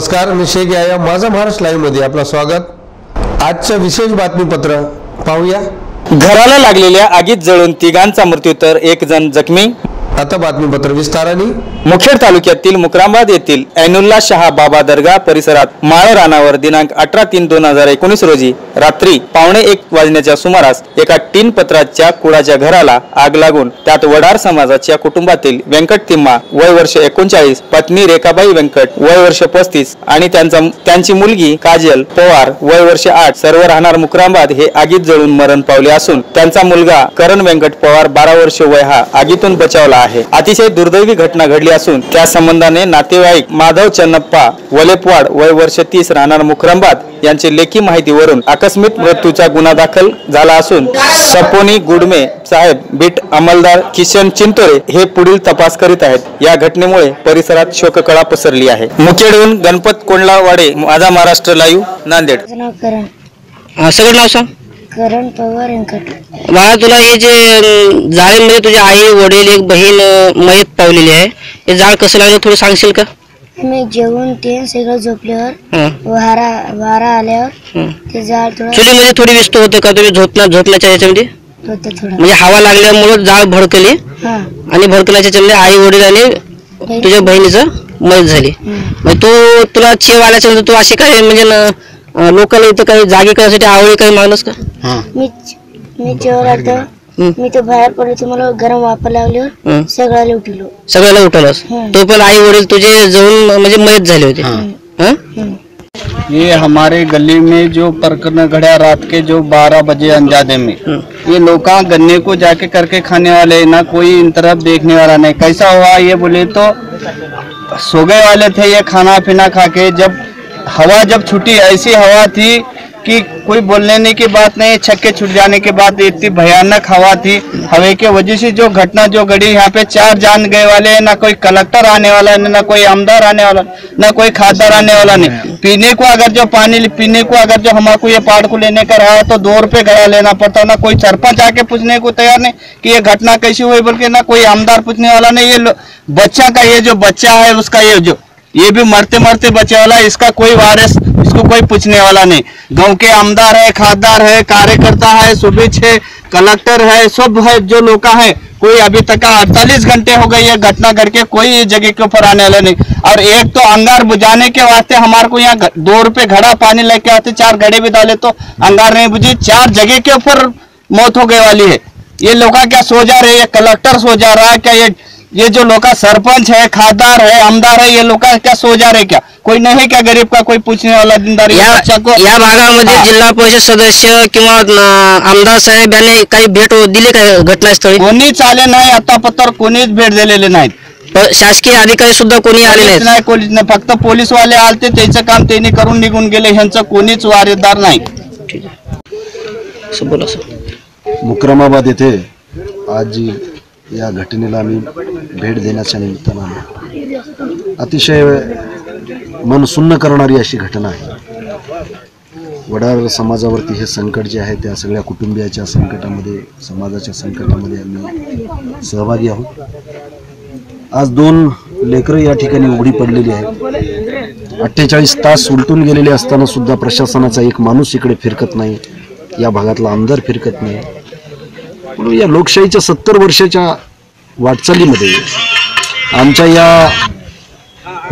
नमस्कार मी शेख या माझा महाराष्ट्र लाईव्हमध्ये आपलं स्वागत. आजचं विशेष बातमीपत्र पाहूया. घराला लागलेल्या आगीत जळून तिघांचा मृत्यू तर एक जण जखमी. आता बातमीपत्र विस्ताराने. मुखेड तालुक्यातील मुक्रांबाद येथील ऐनुल्ला शहा बाबा दर्गा परिसरात माळ रानावर दिनांक अठरा तीन दोन हजार एकोणीस रोजी रात्री पावणे एक वाजण्याच्या सुमारास एका टीन पत्राच्या कुळाच्या घराला आग लागून त्यात वडार समाजाच्या कुटुंबातील व्यंकट तिम्मा वय वर्ष एकोणचाळीस पत्नी रेखाबाई व्यंकट वय वर्ष पस्तीस आणि त्यांचा त्यांची मुलगी काजल पवार वय वर्ष आठ सर्व राहणार मुक्रांबाद हे आगीत जळून मरण पावले असून त्यांचा मुलगा करण व्यंकट पवार बारा वर्ष वय हा आगीतून बचावला आहे. अतिशय दुर्दैवी घटना घडली असून त्या संबंधाने नातेवाईक माधव चन्नप्पा वलेपवाड वय वर्ष तीस राहणार मुक्रांबाद यांची लेखी माहितीवरून आकस्मिक मृत्यूचा गुन्हा दाखल झाला असून सपोनी गुडमे साहेब बीट अंमलदार किशन चिंतोरे हे पुढील तपास करीत आहेत. या घटनेमुळे परिसरात शोककळा पसरली आहे. मुखेडहून गणपत कोंडलावाडे माझा महाराष्ट्र लाईव्ह नांदेड. सगळं नाव सांग. करण पवार व्यंकट बाळा तुला हे जे जाळीमध्ये तुझी आई वडील एक बहीण अं, मयत पावलेली आहे हे जाळ कसं लागलं थोडं सांगशील का? मी जेवून ते सगळं झोपल्यावर हं, वारा वारा आल्यावर हं. ते झाड थोडं चुलीमध्ये थोडी व्यस्त होतं का तुम्ही? झोपणार झोपण्याच्या याच्यामध्ये? होतं थोडं. म्हणजे हवा लागल्यामुळे जाळ भडकली हा. आणि भडकल्याच्या याच्यामध्ये आई वडील आणि तुझ्या बहिणीचं मयत झाली. मग तो तुला चेव आल्याच्यानंतर तू अशी काय म्हणजे न- लोकांना इथं काही जागी करण्यासाठी आवडी काही मागणंस का? मी मी जेव्हा हं, मी तो बाहेर पडलो मला गरम वापर लागल्यावर हं. सगळ्याला उठलो. सगळ्याला उठवलंस? हं. तो पण आई वडील तुझे जळून म्हणजे मयत झाले होते. हं? ये हमारे गली में जो प्रकरण घड़ा रात के जो 12 बजे अंजादे में ये लोग गन्ने को जाके करके खाने वाले हैं, ना कोई इन तरफ़ देखने वाला नहीं। कैसा हुआ ये बोले तो सोगे वाले थे ये खाना पीना खा के जब हवा जब छुटी ऐसी हवा थी कि कोई बोलने की बात नहीं छक्के छूट जाने के बाद इतनी भयानक हवा थी हवा के वजह से जो घटना जो घड़ी यहाँ पे चार जान गए वाले हैं ना कोई कलेक्टर आने वाला है ना कोई आमदार आने वाला ना कोई खासदार आने वाला नहीं। पीने को अगर जो पानी पीने को अगर जो हमारे को ये पहाड़ को लेने का रहा तो दो रुपये गया लेना पड़ता ना कोई सरपंच आके पूछने को तैयार नहीं कि ये घटना कैसी हुई बल्कि ना कोई आमदार पूछने वाला नहीं ये बच्चा का ये जो बच्चा है उसका ये जो ये भी मरते मरते बचे वाला, इसका कोई वारिस, इसको कोई पूछने वाला नहीं। गाँव के आमदार है, खासदार है, कार्यकर्ता है सुबिच है, कलेक्टर है, सब है, जो लोग है। कोई अभी तक अड़तालीस घंटे हो गई है घटना करके कोई जगह के ऊपर आने वाला नहीं। और एक तो अंगार बुझाने के वास्ते हमारे को यहाँ दो रुपए घड़ा पानी लेके आते, चार घड़े भी डाले तो अंगार नहीं बुझी, चार जगह के ऊपर मौत हो गई वाली है। ये लोग क्या सो जा रहे हैं? कलेक्टर सो जा रहा है क्या? ये ये जो लोग का सरपंच है खासदार है आमदार है ये लोग का क्या सो जा रहे क्या? कोई नहीं है क्या गरीब का कोई पूछने वाला दिनदार या या भागामध्ये हा. जिल्हा परिषद सदस्य किंवा आमदार साहेब यांनी काही भेट दिली का घटनास्थळी? कोणीच आले नाही आतापत्र कोणीच भेट दिलेले नाहीत. शासकीय अधिकारी सुद्धा कोणी आले नाही कोणीच नाही. फक्त पोलीस वाले आलते त्यांचं काम त्यांनी करून निघून गेले ह्यांचं कोणीच वारेदार नाही. असं बोला सर. मुक्रमाबाद येथे आज जी या घटनेला आम्ही भेट देण्याच्या निमित्तानं अतिशय मन सुन्न करणारी अशी घटना आहे. वडार समाजावरती हे संकट जे आहे त्या सगळ्या कुटुंबियाच्या संकटामध्ये समाजाच्या संकटामध्ये आम्ही सहभागी आहोत. आज दोन लेकरं या ठिकाणी उघडी पडलेली आहेत. अठ्ठेचाळीस तास उलटून गेलेले असताना सुद्धा प्रशासनाचा एक माणूस इकडे फिरकत नाही. या भागातला आमदार फिरकत नाही. म्हणून या लोकशाहीच्या सत्तर वर्षाच्या वाटचालीमध्ये आमच्या या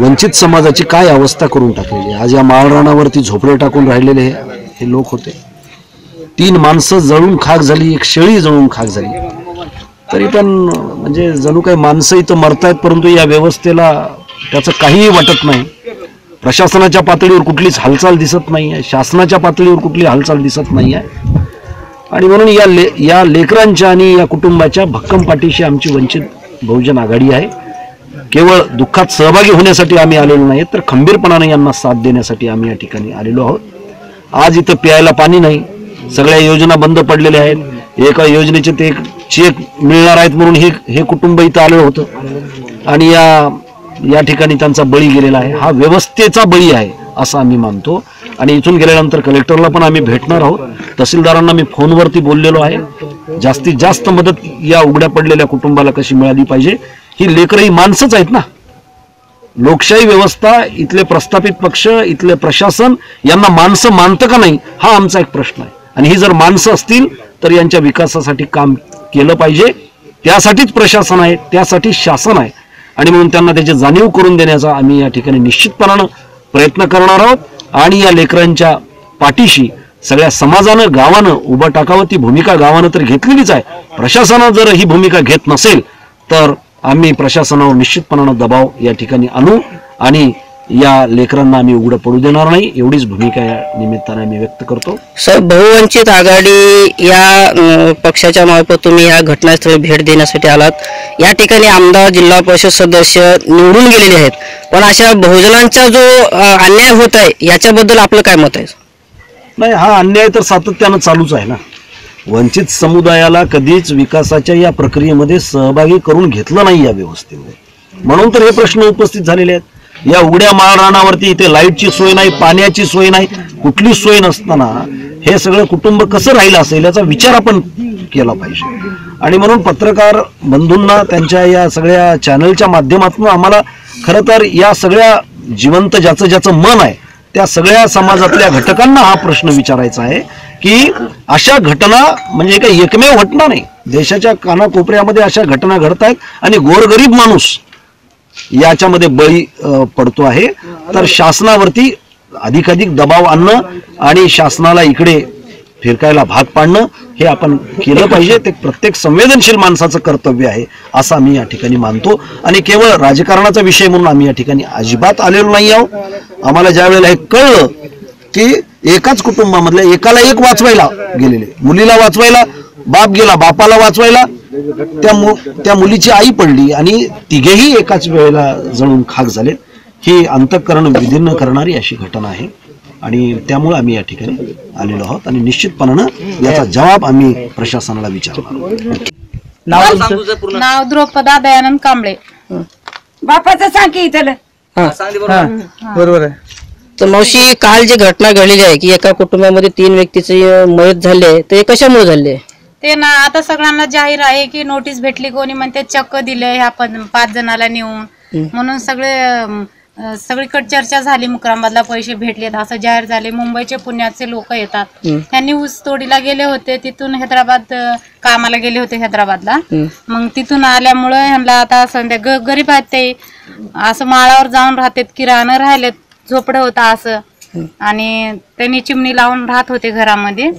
वंचित समाजाची काय अवस्था करून टाकलेली आहे? आज या माळरानावरती झोपडे टाकून राहिलेले हे हे लोक होते. तीन माणसं जळून खाक झाली एक शेळी जळून खाक झाली. तरी पण म्हणजे जणू काही माणसं इथं मरतायत परंतु या व्यवस्थेला त्याचं काहीही वाटत नाही. प्रशासनाच्या पातळीवर कुठलीच हालचाल दिसत नाही आहे शासनाच्या पातळीवर कुठली हालचाल दिसत नाही आहे आणि म्हणून या ले या लेकरांच्या आणि या कुटुंबाच्या भक्कम पाठीशी आमची वंचित बहुजन आघाडी आहे. केवळ दुःखात सहभागी होण्यासाठी आम्ही आलेलो नाही तर खंबीरपणाने यांना साथ देण्यासाठी आम्ही या ठिकाणी आलेलो आहोत. आज इथं प्यायला पाणी नाही सगळ्या योजना बंद पडलेल्या आहेत. एका योजनेचे ते एक चेक मिळणार आहेत म्हणून हे हे कुटुंब इथं आलेलं होतं. आणि या या ठिकाणी त्यांचा बळी गेलेला आहे. हा व्यवस्थेचा बळी आहे असं आम्ही मानतो. आणि इथून गेल्यानंतर कलेक्टरला पण आम्ही भेटणार आहोत. तहसीलदारांना मी फोनवरती बोललेलो आहे. जास्तीत जास्त मदत या उघड्या पडलेल्या कुटुंबाला कशी मिळाली पाहिजे ही लेकरं ही माणसंच आहेत ना. लोकशाही व्यवस्था इथले प्रस्थापित पक्ष इथले प्रशासन यांना माणसं मानतं का नाही हा आमचा एक प्रश्न आहे. आणि ही जर माणसं असतील तर यांच्या विकासासाठी काम केलं पाहिजे. त्यासाठीच प्रशासन आहे त्यासाठी शासन आहे. आणि म्हणून त्यांना त्याची जाणीव करून देण्याचा आम्ही या ठिकाणी निश्चितपणानं प्रयत्न करणार आहोत. आणि या लेकरांच्या पाठीशी सगळ्या समाजानं गावानं उभं टाकावं ती भूमिका गावानं तर घेतलेलीच आहे. प्रशासनानं जर ही भूमिका घेत नसेल तर आम्ही प्रशासनावर निश्चितपणानं दबाव या ठिकाणी आणू आणि या लेकरांना आम्ही उघडं पडू देणार नाही. एवढीच भूमिका या निमित्ताने आम्ही व्यक्त करतो. सर बहुवंचित आघाडी या पक्षाच्या मार्फत तुम्ही या घटनास्थळी भेट देण्यासाठी आलात. या ठिकाणी आमदार जिल्हा परिषद सदस्य निवडून गेलेले आहेत. पण अशा बहुजनांचा जो अन्याय होत आहे याच्याबद्दल आपलं काय मत आहे नाही हा अन्याय तर सातत्यानं चालूच आहे ना. वंचित समुदायाला कधीच विकासाच्या या प्रक्रियेमध्ये सहभागी करून घेतलं नाही या व्यवस्थेमध्ये. म्हणून तर हे प्रश्न उपस्थित झालेले आहेत. या उघड्या माळरानावरती इथे लाईटची सोय नाही पाण्याची सोय नाही कुठली सोय नसताना हे सगळं कुटुंब कसं राहिलं असेल याचा विचार आपण केला पाहिजे. आणि म्हणून पत्रकार बंधूंना त्यांच्या या सगळ्या चॅनलच्या माध्यमातून आम्हाला खरं तर या सगळ्या जिवंत ज्याचं ज्याचं मन आहे त्या सगळ्या समाजातल्या घटकांना हा प्रश्न विचारायचा आहे की अशा घटना म्हणजे काही एकमेव घटना नाही. देशाच्या कानाकोपऱ्यामध्ये अशा घटना घडत आहेत आणि गोरगरीब माणूस याच्यामध्ये बळी पडतो आहे. तर शासनावरती अधिकाधिक दबाव आणणं आणि शासनाला इकडे फिरकायला भाग पाडणं हे आपण केलं पाहिजे. ते प्रत्येक संवेदनशील माणसाचं कर्तव्य आहे असं आम्ही या ठिकाणी मानतो. आणि केवळ राजकारणाचा विषय म्हणून आम्ही या ठिकाणी अजिबात आलेलो नाही आहोत. आम्हाला ज्या वेळेला हे कळलं की एकाच कुटुंबामधल्या एकाला एक वाचवायला गेलेले. मुलीला वाचवायला बाप गेला बापाला वाचवायला त्या मु त्या मुलीची आई पडली आणि तिघेही एकाच वेळेला जळून खाक झाले. ही अंतःकरण विदीर्ण करणारी अशी घटना आहे. आणि त्यामुळे आम्ही या ठिकाणी आलेलो आहोत आणि निश्चितपणानं याचा जबाब आम्ही प्रशासनाला विचारणार आहोत. नाव द्रौपदा दयानंद कांबळे. बापाचं सांग की त्याला बरोबर. आहे. तर मावशी काल जी घटना घडलेली आहे की एका कुटुंबामध्ये तीन व्यक्तीची मयत झाली हे कशामुळे झाले ते ना आता सगळ्यांना जाहीर आहे की नोटीस भेटली कोणी म्हणते चक्क दिले ह्या पाच जणाला नेऊन. म्हणून सगळे अं, सगळीकडे चर्चा झाली मुक्रामबादला पैसे भेटलेत असं जाहीर झाले. मुंबईचे पुण्याचे लोक येतात. त्यांनी ऊस तोडीला गेले होते तिथून हैदराबाद अं, कामाला गेले होते हैदराबादला. मग तिथून आल्यामुळं ह्यांना आता संध्या ग- गरीब आहेत ते. असं माळावर जाऊन राहतात किराणं राहिलेत झोपडं होतं असं. आणि त्यांनी चिमणी लावून राहत होते घरामध्ये.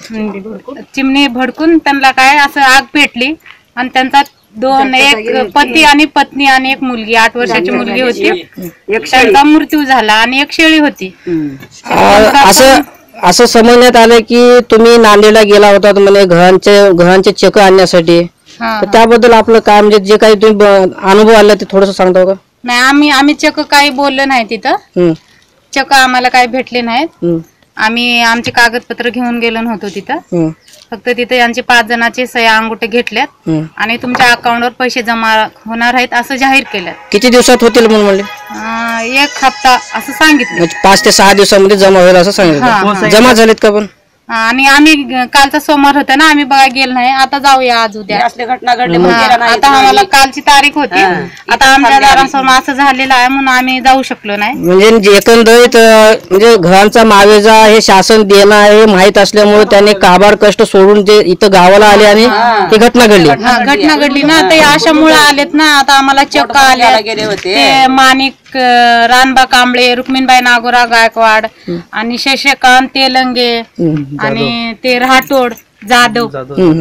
चिमणी भडकून त्यांना काय असं आग पेटली आणि त्यांचा दोन एक पती आणि पत्नी आणि एक मुलगी आठ वर्षाची मुलगी होती. त्यांचा मृत्यू झाला आणि एक शेळी होती. असं असं समजण्यात आलं की तुम्ही नांदेडला गेला होता म्हणे घरांचे घरांचे चक आणण्यासाठी. हा, तर त्याबद्दल आपलं काय म्हणजे जे काही तुम्ही ब- अनुभव आला ते थोडस सांगता का? नाही आम्ही आम्ही चक काही बोललो नाही तिथं. हम्म, चक आम्हाला काही भेटले नाहीत. हम्म, आम्ही आमचे कागदपत्र घेऊन गेलो नव्हतो तिथं. हम्म, फक्त तिथे यांचे पाच जणांचे सह्या अंगुठे घेतल्यात हम्म. आणि तुमच्या अकाउंटवर पैसे जमा होणार आहेत असं जाहीर केलं. किती दिवसात होतील म्हणून म्हणले? एक हप्ता असं सांगितलं. म्हणजे पाच ते सहा दिवसामध्ये जमा होईल असं हा, सांगितलं. जमा झालेत का पण? आणि आम्ही कालचा सोमवार होता ना आम्ही बघा गेलो नाही. आता जाऊया आज उद्या. असले घटना घडले हा, आता आम्हाला कालची तारीख होती. आता आमच्या दारासमोर असं झालेलं आहे म्हणून आम्ही जाऊ शकलो नाही. म्हणजे जे एकंदरीत अं, म्हणजे घरांचा मावेजा हे शासन देणं आहे हे माहीत असल्यामुळे त्यांनी काबाड कष्ट सोडून ते इथं गावाला आले आणि ती घटना घडली. हा घटना घडली ना ते अशामुळे आलेत ना आता आम्हाला चक्क आले ते माणिक रानबा कांबळे रुक्मिणबाई नागोरा गायकवाड आणि शशिकांत तेलंगे आणि ते राठोड जाधव.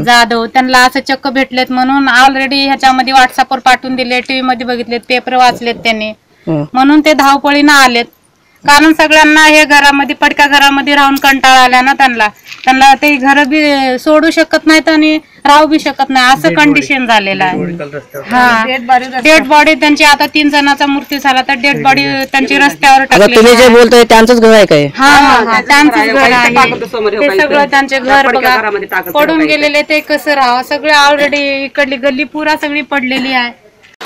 जाधव. त्यांना असं चक्क भेटलेत म्हणून ऑलरेडी ह्याच्यामध्ये व्हॉट्सअपवर पाठवून दिले टीव्ही मध्ये बघितलेत पेपर वाचलेत त्यांनी. हम्म. म्हणून ते धावपळीनं आलेत. कारण सगळ्यांना हे घरामध्ये पडक्या घरामध्ये राहून कंटाळा आला ना त्यांना. त्यांना ते घर बी सोडू शकत नाहीत आणि राहू बी शकत नाही. असं कंडिशन झालेलं आहे. हा. डेड बॉडी त्यांची आता तीन जणांचा मृत्यू झाला तर डेड बॉडी त्यांची रस्त्यावर आता टाकली तुम्ही जे बोलताय त्यांचंच घर आहे काय? हा हा हा. त्यांचंच घर आहे. ते सगळं त्यांचे घर बघा. पडून गेलेले ते कसं राहावं? सगळे ऑलरेडी इकडली गल्ली पुरा सगळी पडलेली आहे.